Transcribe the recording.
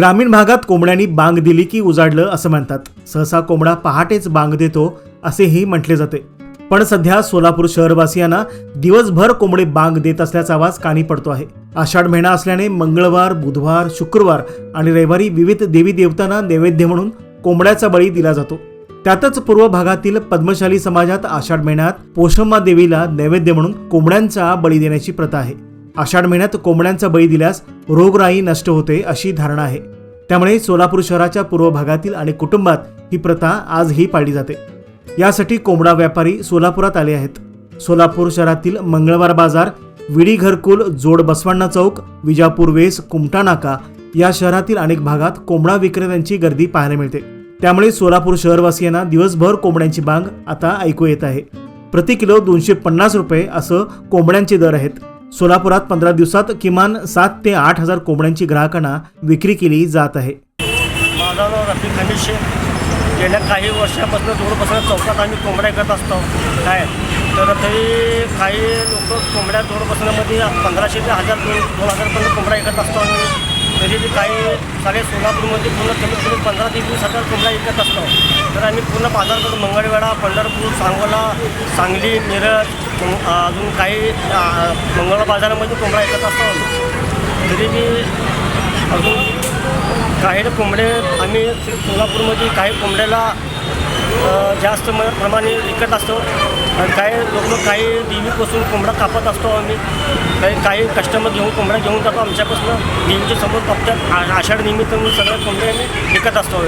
ग्रामीण भागात कोंबड्यांनी बांग दिली की उजाडलं असं म्हणतात. सहसा कोंबडा पहाटेच बांग देतो असेही म्हटले जाते. पण सध्या सोलापूर शहरवासियांना दिवसभर कोंबडे बांग देत असल्याचा आवाज कानी पडतो आहे. आषाढ महिना असल्याने मंगळवार बुधवार शुक्रवार आणि रविवारी विविध देवी देवतांना नैवेद्य म्हणून कोंबड्याचा बळी दिला जातो. त्यातच पूर्व भागातील पद्मशाली समाजात आषाढ महिन्यात पोषम्मा देवीला नैवेद्य म्हणून कोंबड्यांचा बळी देण्याची प्रथा आहे. आषाढ महिन्यात कोंबड्यांचा बळी दिल्यास रोगराई नष्ट होते अशी धारणा आहे. त्यामुळे सोलापूर शहराच्या पूर्व भागातील आणि कुटुंबात ही प्रथा आजही पाळली जाते. यासाठी कोंबडा व्यापारी सोलापुरात आले आहेत. सोलापूर शहरातील मंगळवार बाजार विडी घरकुल जोड बसवण्णा चौक विजापूर वेस कुमटा नाका या शहरातील अनेक भागात कोंबडा विक्रेत्यांची गर्दी पाहायला मिळते. त्यामुळे सोलापूर शहरवासियांना दिवसभर कोंबड्यांची बांग आता ऐकू येत आहे. प्रति किलो दोनशे पन्नास रुपये असं कोंबड्यांचे दर आहेत. सोलापुरात पंधरा दिवसात किमान सात ते आठ हजार कोंबड्यांची ग्राहकांना विक्री केली जात आहे. माझं नाव रफिक हमीद शेख गेल्या काही वर्षापासून जोडपासून चौकात आम्ही कोंबड्या करत असतो. काय तर तरी काही लोक कोंबड्या जोडपासण्यामध्ये पंधराशे ते हजार दोन दोन हजारपर्यंत कोंबड्या विकत असतो आम्ही तरी बी काही साडे सोलापूरमध्ये पूर्ण कमीत कमी पंधरा ते वीस हजार कोंबड्या विकत असतो. तर आम्ही पूर्ण बाजार मंगळवेढा पंढरपूर सांगोला सांगली मिरज अजून काही मंगळ बाजारामध्ये कोंबडा विकत असतो तरी मी अजून काही कोंबडे आम्ही कोल्हापूरमध्ये काही कोंबड्याला जास्त म प्रमाणे विकत असतो. आणि काही लोक काही देवीपासून कोंबडा कापत असतो आम्ही. काही काही कस्टमर घेऊन कोंबड्या घेऊन जातो आमच्यापासून. देवीच्या समोर कापतात आ- आषाढ निमित्त सगळ्या सगळे आम्ही विकत असतो.